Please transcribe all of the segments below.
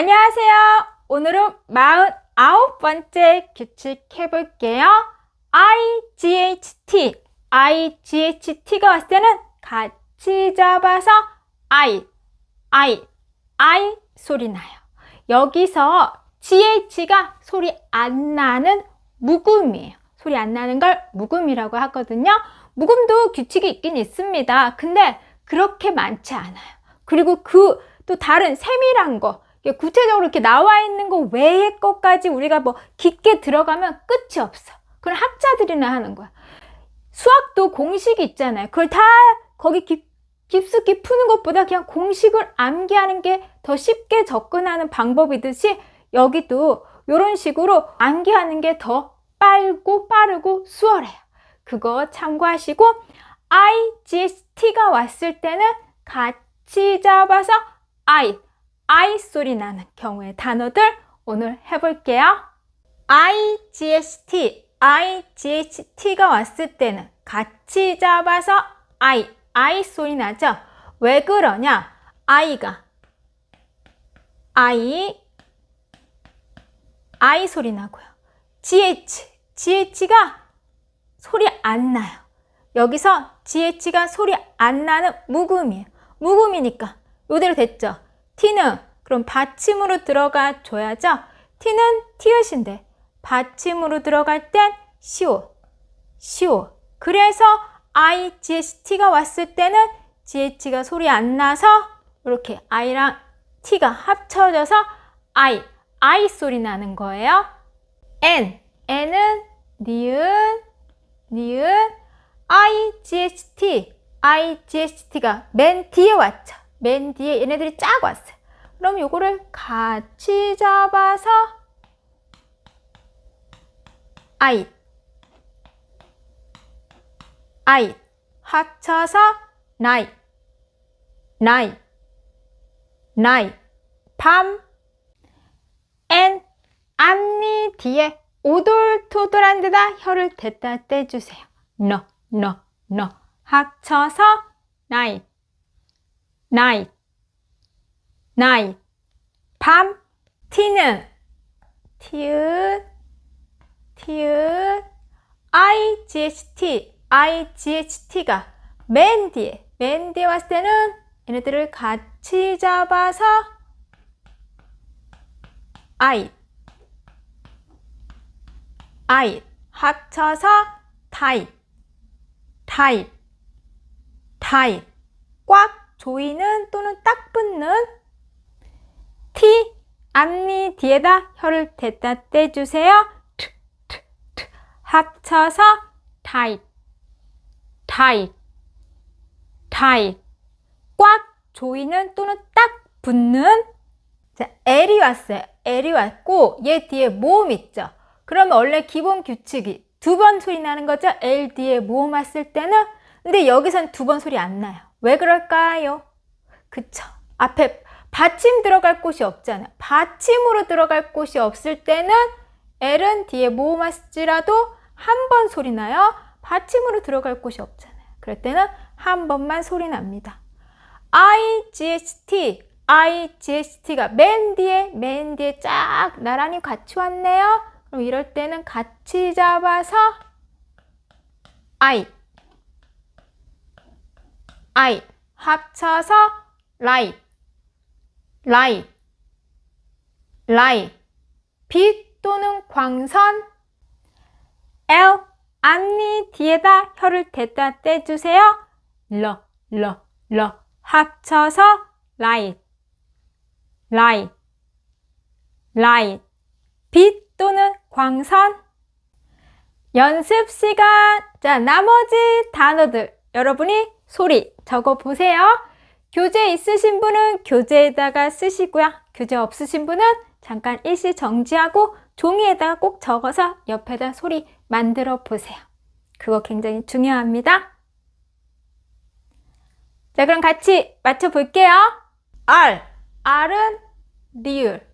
안녕하세요. 오늘은 49번째 규칙 해볼게요. IGHT. IGHT가 왔을 때는 같이 잡아서 I, I, I 소리 나요. 여기서 GH가 소리 안 나는 묵음이에요. 소리 안 나는 걸 묵음이라고 하거든요. 묵음도 규칙이 있긴 있습니다. 근데 그렇게 많지 않아요. 그리고 그 또 다른 세밀한 거, 구체적으로 이렇게 나와 있는 거 외의 것까지 우리가 뭐 깊게 들어가면 끝이 없어. 그건 학자들이나 하는 거야. 수학도 공식이 있잖아요. 그걸 다 거기 깊, 깊숙이 푸는 것보다 그냥 공식을 암기하는 게 더 쉽게 접근하는 방법이듯이 여기도 이런 식으로 암기하는 게 더 빨고 빠르고 수월해요. 그거 참고하시고 IGST가 왔을 때는 같이 잡아서 I, I 소리 나는 경우의 단어들 오늘 해볼게요. IGST, IGHT가 왔을 때는 같이 잡아서 I, I 소리 나죠? 왜 그러냐? I가 I, I 소리 나고요. GH, GH가 소리 안 나요. 여기서 GH가 소리 안 나는 묵음이에요. 묵음이니까 이대로 됐죠. T는 그럼 받침으로 들어가 줘야죠. T는 티읕인데 받침으로 들어갈 땐 시오, 시오. 그래서 I, GHT가 왔을 때는 GH가 소리 안 나서 이렇게 I랑 T가 합쳐져서 I, I 소리 나는 거예요. N, N은 니은, 니은, IGHT, IGHT가 맨 뒤에 왔죠. 맨 뒤에 얘네들이 쫙 왔어요. 그럼 요거를 같이 잡아서 I, I 합쳐서 나이, 나이, 나이, 밤, N 앞니 뒤에 오돌토돌한 데다 혀를 댔다 떼주세요. 너, 너, 너 합쳐서 나이, 나이, 나이, 밤, 티는. 티읕, 티읕, IGHT, IGHT가 맨 뒤에, 맨 뒤에 왔을 때는 얘네들을 같이 잡아서 I, I 합쳐서 타입, 타입, 타입. 꽉 조이는 또는 딱 붙는 T 앞니 뒤에다 혀를 댔다 떼주세요. 트, 트, 트. 합쳐서 타입, 타입, 타입. 꽉 조이는 또는 딱 붙는 자, L이 왔어요. L이 왔고 얘 뒤에 모음 있죠. 그러면 원래 기본 규칙이 두 번 소리 나는 거죠. L 뒤에 모음 왔을 때는 근데 여기선 두 번 소리 안 나요. 왜 그럴까요? 그쵸. 앞에 받침 들어갈 곳이 없잖아요. 받침으로 들어갈 곳이 없을 때는 L은 뒤에 모음 왔을지라도 한 번 소리 나요. 받침으로 들어갈 곳이 없잖아요. 그럴 때는 한 번만 소리 납니다. IGHT, IGHT가 맨 뒤에, 맨 뒤에 쫙 나란히 같이 왔네요. 그럼 이럴 때는 같이 잡아서 I, I 합쳐서 light, light. 빛 또는 광선 L 앞니 뒤에다 혀를 댔다 떼주세요. 러, 러, 러 합쳐서 light, light, light. 빛 또는 광선 연습 시간. 자, 나머지 단어들 여러분이 소리 적어 보세요. 교재 있으신 분은 교재에다가 쓰시고요. 교재 없으신 분은 잠깐 일시 정지하고 종이에다가 꼭 적어서 옆에다 소리 만들어 보세요. 그거 굉장히 중요합니다. 자, 그럼 같이 맞춰 볼게요. R. R은 리을.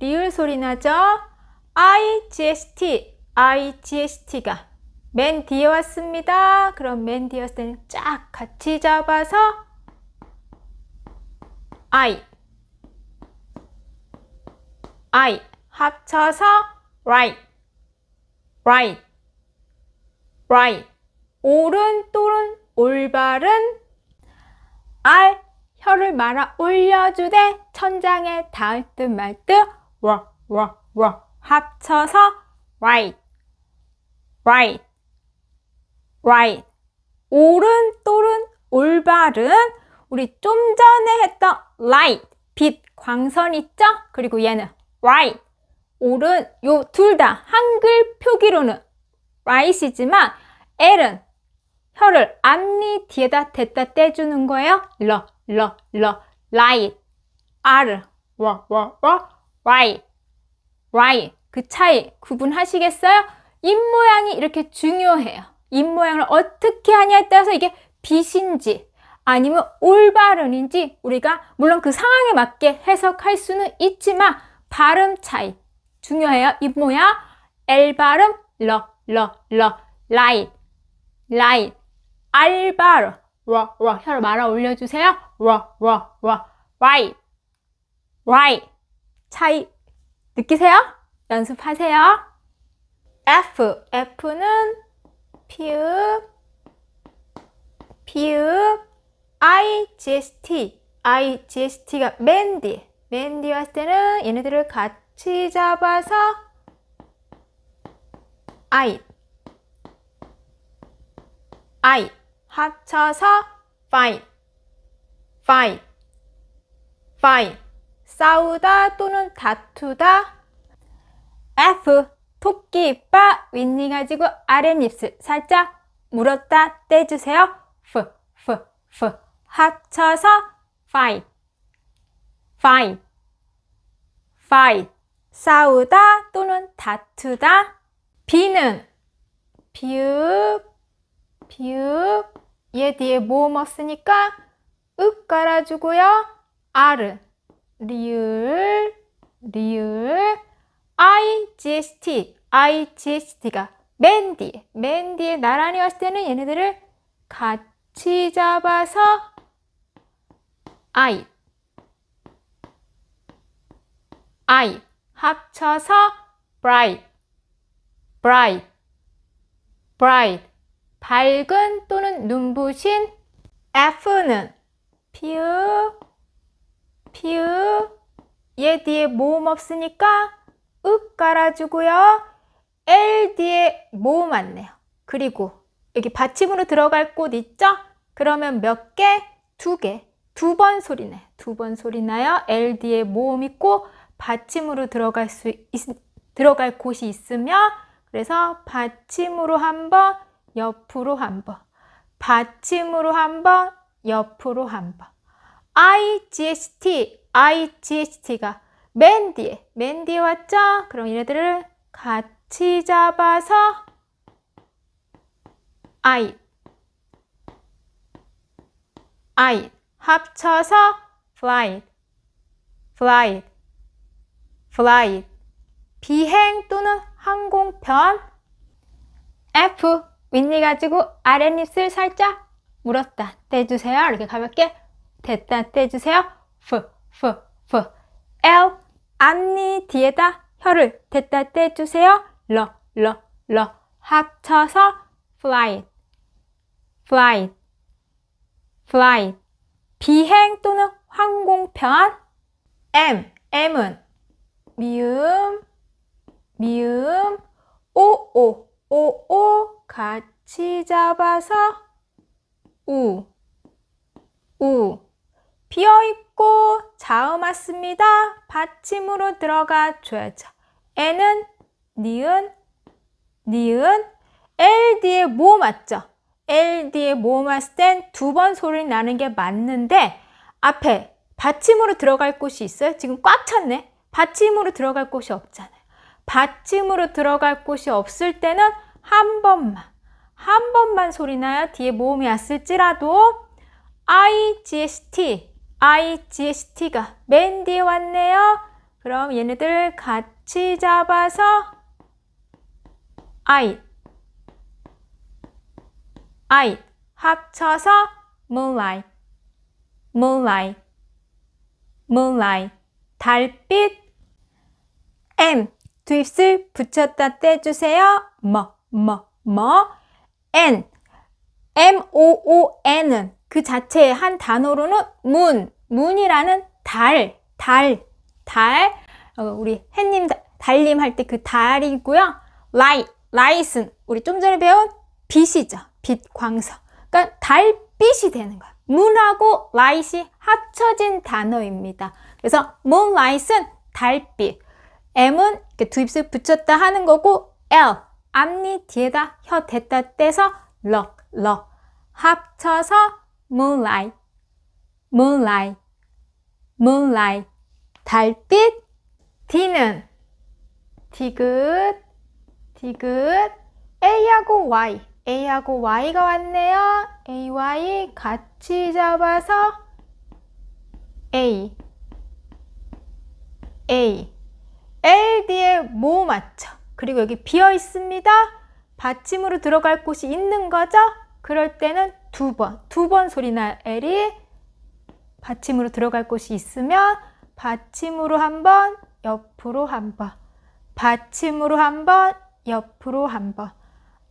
리을 소리 나죠? IGST. IGST가 맨 뒤에 왔습니다. 그럼 맨 뒤에 왔을 때는 쫙 같이 잡아서 I. I. 합쳐서 right, right, right. 옳은 또는 올바른. R. 혀를 말아 올려주되 천장에 닿을 듯 말듯 와, 와, 와. 합쳐서 right, right, right. 옳은 또는 올바른. 우리 좀 전에 했던 light, 빛, 광선 있죠? 그리고 얘는 right, 옳은 요 둘 다 한글 표기로는 right이지만 L은 혀를 앞니 뒤에다 댔다 떼주는 거예요. 러, 러, 러, right, R, 와, 와, 와, right, right. 그 차이 구분하시겠어요? 입 모양이 이렇게 중요해요. 입 모양을 어떻게 하냐에 따라서 이게 빛인지 아니면 올바른인지 우리가 물론 그 상황에 맞게 해석할 수는 있지만 발음 차이 중요해요. 입 모양 L 발음 러, 러, 러, 라이, 라이, 알 발음 와, 와, 혀를 말아 올려주세요. 와, 와, 와, right, right. 차이 느끼세요? 연습하세요. F, F는 피읍, 피읍, IGST, IGST가 맨 뒤에, 맨 뒤에 왔을 때는 얘네들을 같이 잡아서 I, I 합쳐서 fight, fight, fight. 싸우다 또는 다투다. F 토끼 이빨 윗니 가지고 아랫입술 살짝 물었다 떼주세요. F, F, F 합쳐서 fight, fight, fight. 싸우다 또는 다투다. B는 비읍, 비읍 얘 뒤에 모음 없으니까 읍 깔아주고요. R은 리을, 리을, IGST, IGST가 맨 뒤에, 맨 뒤에 나란히 왔을 때는 얘네들을 같이 잡아서 I, I 합쳐서 bright, bright, bright 밝은 또는 눈부신 F는 피읍, 피읍 얘 뒤에 모음 없으니까 읍 깔아주고요. L 뒤에 모음 왔네요. 그리고 여기 받침으로 들어갈 곳 있죠? 그러면 몇 개? 두 개. 두 번 소리네. 두번 소리 나요. L 뒤에 모음 있고 받침으로 들어갈 수 있, 들어갈 곳이 있으며 그래서 받침으로 한 번, 옆으로 한 번. 받침으로 한 번, 옆으로 한 번. IGST, IGST가 맨 뒤에, 맨 뒤에 왔죠? 그럼 얘네들을 같이 잡아서 I, I 합쳐서 flight, flight, flight. 비행 또는 항공편. F 윗니 가지고 아랫입술 살짝 물었다. 떼주세요. 이렇게 가볍게 됐다. 떼주세요. F, F, F. L 앞니 뒤에다 혀를 됐다. 떼주세요. 러, 러, 러. 합쳐서 flight, flight, flight 비행 또는 항공편 M, M은 미음, 미음, 오오, 오오 같이 잡아서 우, 우 비어있고 자음 왔습니다. 받침으로 들어가 줘야죠. N은 니은, 니은, L 뒤에 모 맞죠? L 뒤에 모 왔을 땐두 번 소리 나는 게 맞는데 앞에 받침으로 들어갈 곳이 있어요? 지금 꽉 찼네. 받침으로 들어갈 곳이 없잖아요. 받침으로 들어갈 곳이 없을 때는 한 번만, 한 번만 소리 나요. 뒤에 모음이 왔을지라도 IGST, IGST가 맨 뒤에 왔네요. 그럼 얘네들 같이 잡아서 I, I 합쳐서 moonlight, moonlight, moonlight 달빛 m 도입술 붙였다 떼주세요. 뭐, 뭐, 뭐. n m o o n은 그 자체의 한 단어로는 문, 문이라는 달, 달, 달. 어, 우리 햇님 다- 달님 할 때 그 달이고요. 라이, 라이슨 우리 좀 전에 배운 빛이죠. 빛, 광석. 그러니까 달빛이 되는 거야. 문하고 라이트이 합쳐진 단어입니다. 그래서 moonlight은 달빛. M은 이렇게 두 입술 붙였다 하는 거고 L 앞니 뒤에다 혀 댔다 떼서 럭, 럭 합쳐서 moonlight, moonlight, moonlight 달빛 D는 디귿, 디귿 A하고 Y, A하고 Y가 왔네요. A, Y 같이 잡아서 A, A L 뒤에 뭐 맞죠? 그리고 여기 비어 있습니다. 받침으로 들어갈 곳이 있는 거죠? 그럴 때는 두 번, 두 번 소리나 L이 받침으로 들어갈 곳이 있으면 받침으로 한 번, 옆으로 한 번, 받침으로 한 번, 옆으로 한 번.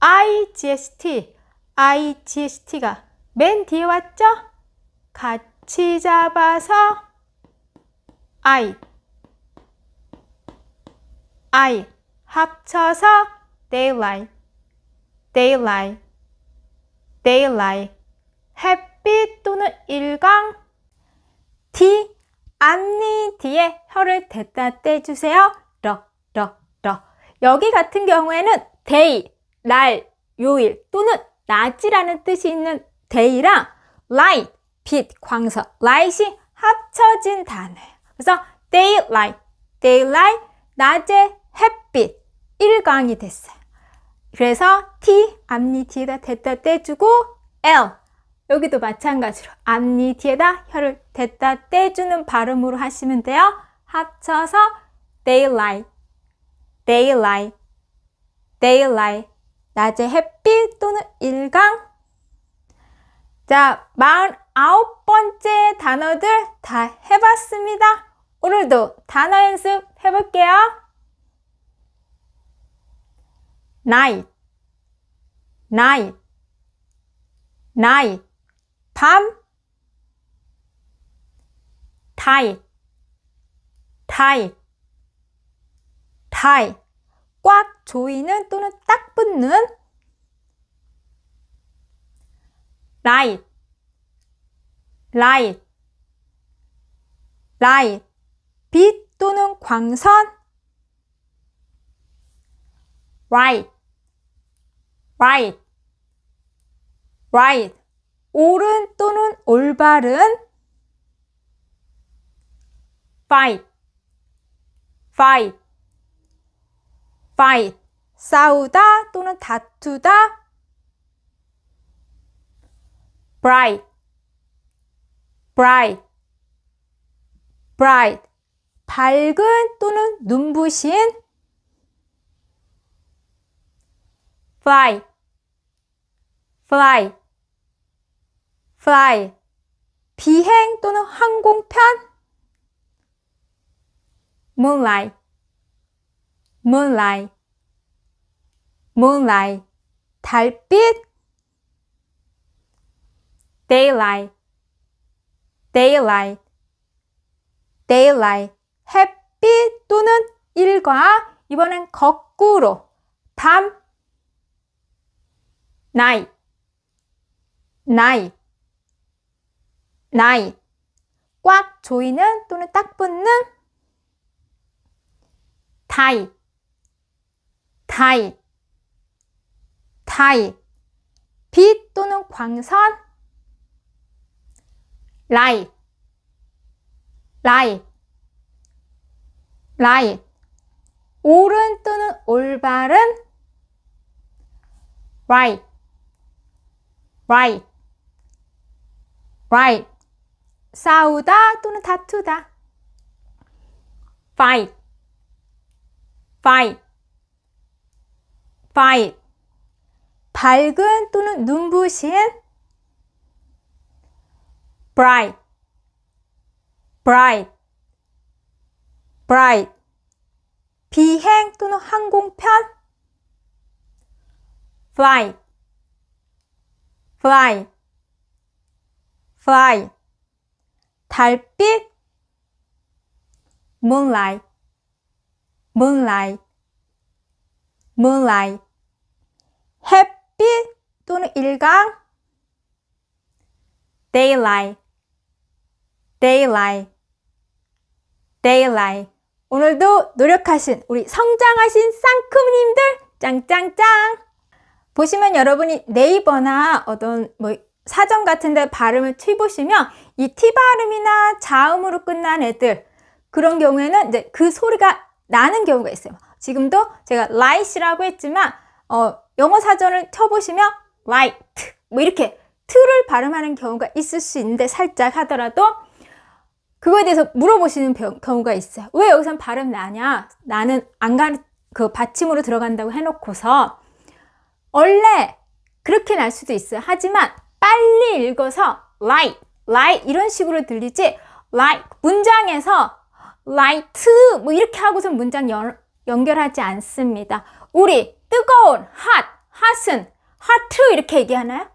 IGST, IGST가 맨 뒤에 왔죠? 같이 잡아서 I, I 합쳐서 daylight, daylight, daylight. 햇빛 또는 일광. D 앞니 뒤에 혀를 댔다 떼주세요. 러, 러, 러. 여기 같은 경우에는 day, 날, 요일 또는 낮이라는 뜻이 있는 day랑 light, 빛, 광석, light이 합쳐진 단어예요. 그래서 daylight, daylight, 낮의 햇빛, 일광이 됐어요. 그래서 T 앞니 뒤에다 댔다 떼주고 L 여기도 마찬가지로 앞니 뒤에다 혀를 댔다 떼주는 발음으로 하시면 돼요. 합쳐서 daylight, daylight, daylight 낮의 햇빛 또는 일광 자, 49번째 단어들 다 해봤습니다. 오늘도 단어 연습 해볼게요. night, night, night, 밤, tight, tight, tight, 꽉 조이는 또는 딱 붙는 light, light, light, 빛 또는 광선 right, right, right. 옳은 또는 올바른 fight, fight, fight. 싸우다 또는 다투다 bright, bright, bright. 밝은 또는 눈부신 fly, fly, fly. 비행 또는 항공편 moonlight, moonlight, moonlight. 달빛 daylight, daylight, daylight. 햇빛 또는 일과 이번엔 거꾸로 밤 night, night, night. 꽉 조이는 또는 딱 붙는 tight, tight, tight. 빛 또는 광선 light, light, light. 옳은 또는 올바른 right, right, right. 싸우다 또는 다투다. fight, fight, fight. 밝은 또는 눈부신 bright, bright, bright. 비행 또는 항공편 fly fly fly 달빛 moonlight moonlight moonlight 햇빛 또는 일강? daylight daylight daylight 오늘도 노력하신 우리 성장하신 쌍크님들 짱짱짱! 보시면 여러분이 네이버나 어떤 뭐 사전 같은데 발음을 쳐보시면 이 T 발음이나 자음으로 끝난 애들 그런 경우에는 이제 그 소리가 나는 경우가 있어요. 지금도 제가 light이라고 했지만 어, 영어 사전을 쳐보시면 light 뭐 이렇게 트를 발음하는 경우가 있을 수 있는데 살짝 하더라도 그거에 대해서 물어보시는 병- 경우가 있어요. 왜 여기선 발음 나냐? 나는 안 가르 그 받침으로 들어간다고 해놓고서 원래 그렇게 날 수도 있어요. 하지만 빨리 읽어서 light, light 이런 식으로 들리지 like 문장에서 light 뭐 이렇게 하고서 문장 연, 연결하지 않습니다. 우리 뜨거운 hot, hot은 hot 이렇게 얘기하나요?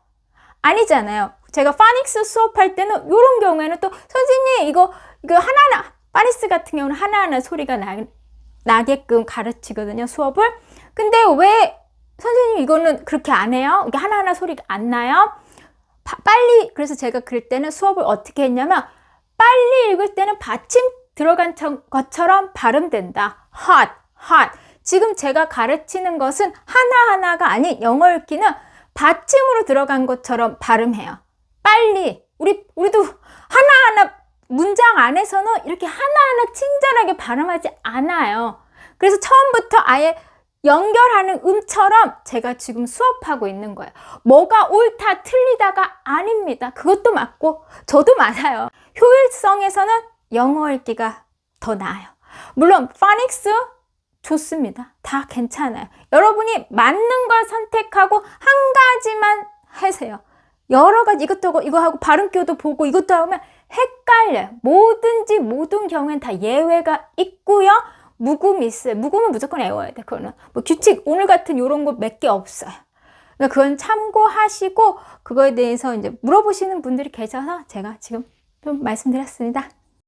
아니잖아요. 제가 파닉스 수업할 때는 이런 경우에는 또 선생님 이거 이거 하나하나 파닉스 같은 경우는 하나하나 소리가 나, 나게끔 가르치거든요 수업을. 근데 왜 선생님 이거는 그렇게 안 해요? 이게 하나하나 소리가 안 나요? 바- 빨리 그래서 제가 그럴 때는 수업을 어떻게 했냐면 빨리 읽을 때는 받침 들어간 청- 것처럼 발음된다. hot, hot. 지금 제가 가르치는 것은 하나하나가 아닌 영어 읽기는 받침으로 들어간 것처럼 발음해요. 빨리 우리 우리도 하나하나 문장 안에서는 이렇게 하나하나 친절하게 발음하지 않아요. 그래서 처음부터 아예 연결하는 음처럼 제가 지금 수업하고 있는 거예요. 뭐가 옳다 틀리다가 아닙니다. 그것도 맞고 저도 맞아요. 효율성에서는 영어 읽기가 더 나아요. 물론 파닉스 좋습니다. 다 괜찮아요. 여러분이 맞는 걸 선택하고 한 가지만 하세요. 여러 가지 이것도 이거 하고 발음표도 보고 이것도 하면 헷갈려요. 뭐든지 모든 경우엔 다 예외가 있고요. 묵음이 있어요. 묵음은 무조건 외워야 돼. 그거는 뭐 규칙 오늘 같은 이런 거 몇 개 없어요. 그러니까 그건 참고하시고 그거에 대해서 이제 물어보시는 분들이 계셔서 제가 지금 좀 말씀드렸습니다.